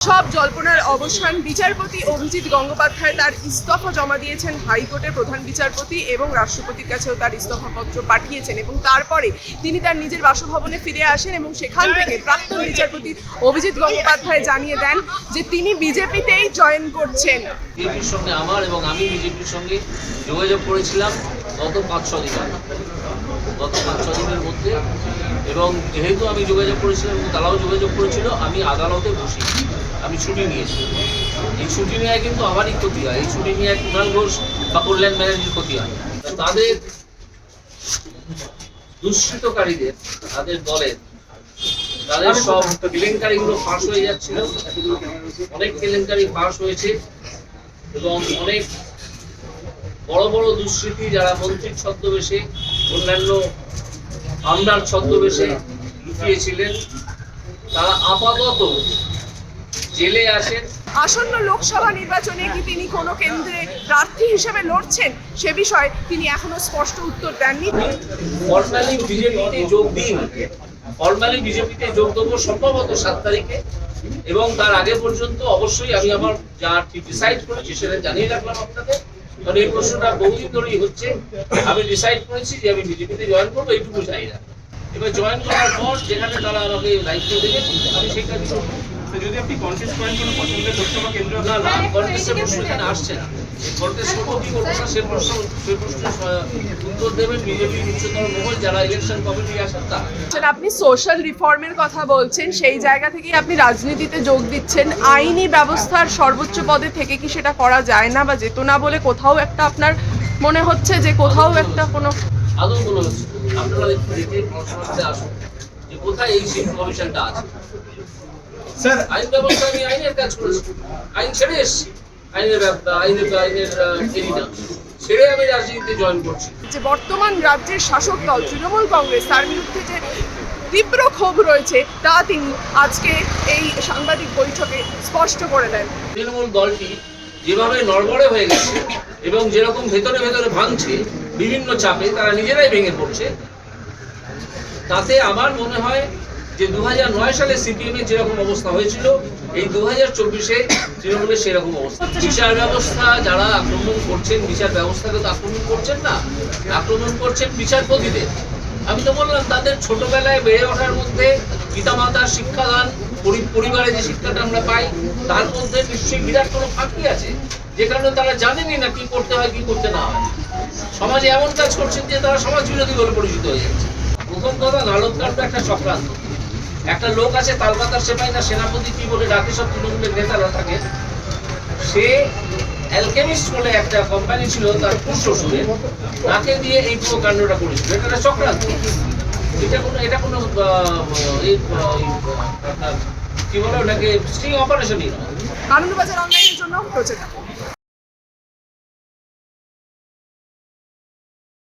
সব জল্পনার অবসান বিচারপতি অভিজিৎ গঙ্গোপাধ্যায় তার ইস্তফা জমা দিয়েছেন হাইকোর্টের প্রধান বিচারপতি এবং রাষ্ট্রপতির কাছেও তার ইস্তফাপত্র পাঠিয়েছেন এবং তারপরে তিনি তার নিজের বাসভবনে ফিরে আসেন এবং সেখান থেকে প্রাক্তন বিচারপতি অভিজিৎ গঙ্গোপাধ্যায় জানিয়ে দেন যে তিনি বিজেপিতেই জয়েন করছেন। বিজেপির সঙ্গে আমার এবং আমি বিজেপির সঙ্গে যোগাযোগ করেছিলাম। গত পাঁচ ছ দিন। গত পাঁচ ছ দিনের মধ্যে। এবং যেহেতু আমি যোগাযোগ করেছিলাম এবং তারাও যোগাযোগ করেছিল আমি আদালতে বসি। আমি ছুটি নিয়েছি। এই ছুটি নেওয়ায় কিন্তু আমারই ক্ষতি হয়। এই ছুটি নিয়ে কুণাল ঘোষ বা কল্যাণ ব্যানার্জির ক্ষতি হয়। তাদের দুষ্কৃতকারীদের তাদের দলের তাদের সব কেলেঙ্কারিগুলো ফাঁস হয়ে যাচ্ছিল। অনেক কেলেঙ্কারি ফাঁস হয়েছে এবং অনেক বড় বড় দুষ্কৃতী যারা মন্ত্রীর ছদ্মবেশে অন্যান্য আমলার ছদ্মবেশে লুকিয়েছিলেন তারা আপাতত জেলে আসেন। আসন্ন লোকসভা নির্বাচনে কি তিনি কোনো কেন্দ্রে প্রার্থী হিসেবে লড়ছেন? সে বিষয়ে তিনি এখনও স্পষ্ট উত্তর দেননি। ফর্মালি বিজেপিতে যোগ দিন। ফর্মালি বিজেপিতে যোগ দেবো সম্ভবত সাত তারিখে। এবং তার আগে পর্যন্ত অবশ্যই আমি আমার যা ডিসাইড করেছি সেটা জানিয়ে রাখলাম আপনাদের। কারণ এই প্রশ্নটা বহুদিন ধরেই হচ্ছে। আমি ডিসাইড করেছি যে আমি বিজেপিতে জয়েন করব, এইটুকু চাই না। এবার জয়েন করার পর যেখানে তারা আমাকে দায়িত্ব দেবে আমি সেই কাজ করব যদি আপনি কন্টেস্ট করেন কোনো পছন্দের লোকসভা কেন্দ্র না না কন্টেস্টের প্রশ্ন এখানে আসছে না। কন্টেস্ট করব কি করব না সে প্রশ্ন সে প্রশ্নের উত্তর দেবেন বিজেপির উচ্চতর মহল যারা ইলেকশন কমিটি আসেন তারা। আপনি সোশ্যাল রিফর্মের কথা বলছেন সেই জায়গা থেকেই আপনি রাজনীতিতে যোগ দিচ্ছেন। আইনি ব্যবস্থার সর্বোচ্চ পদে থেকে কি সেটা করা যায় না বা যেত না বলে কোথাও একটা আপনার মনে হচ্ছে যে কোথাও একটা কোনো আদৌ মনে হচ্ছে। আপনারা দেখে পড়াশোনাতে আসুন যে কোথায় এই শিল্প কমিশনটা আছে। স্যার আইন ব্যবস্থা আমি আইনের কাজ করেছি। আইন ছেড়ে এসেছি। আইনের ব্যাপ- আইনের আইনের এরিনা ছেড়ে আমি রাজনীতিতে জয়েন করছি। যে বর্তমান রাজ্যের শাসক দল তৃণমূল কংগ্রেস তার বিরুদ্ধে যে তীব্র ক্ষোভ রয়েছে তা তিনি আজকে এই সাংবাদিক বৈঠকে স্পষ্ট করে দেন। তৃণমূল দলটি যেভাবে নড়বড়ে হয়ে গেছে এবং যেরকম ভেতরে ভেতরে ভাঙছে বিভিন্ন চাপে তারা নিজেরাই ভেঙে পড়ছে। তাতে আমার মনে হয় যে দু সালে সিপিএম এর যেরকম অবস্থা হয়েছিল, এই দু হাজার চব্বিশে তৃণমূলের সেরকম অবস্থা। বিচার ব্যবস্থা যারা আক্রমণ করছেন, বিচার ব্যবস্থাকে তো আক্রমণ করছেন না, আক্রমণ করছেন বিচারপতিদের। আমি তো বললাম, তাদের ছোটবেলায় বেড়ে ওঠার মধ্যে পিতামাতার শিক্ষাদান পরিবারে যে শিক্ষাটা আমরা পাই, তার মধ্যে নিশ্চয়ই বিরাট কোনো ফাঁকি আছে, যে কারণে তারা জানেনই না কি করতে হয়, কি করতে না হয়। সমাজে এমন কাজ করছেন যে তারা সমাজ বিরোধী বলে পরিচিত হয়ে যাচ্ছে। প্রথম কথা নালদ কাণ্ড একটা চক্রান্ত। একটা লোক আছে, তালপাতার সেপাই না সেনাপতি কি বলে ডাকে সব তৃণমূলের নেতারা থাকে সে অ্যালকেমিস্ট বলে একটা কোম্পানি ছিল তার শ্বশুরের তাকে দিয়ে এই পুরো কাণ্ডটা করেছিল। এটা একটা চক্রান্ত। এটা কোনো এটা কোনো কি বলে ওটাকে স্ট্রিং অপারেশনই নয়। আনন্দবাজার অনলাইনের জন্য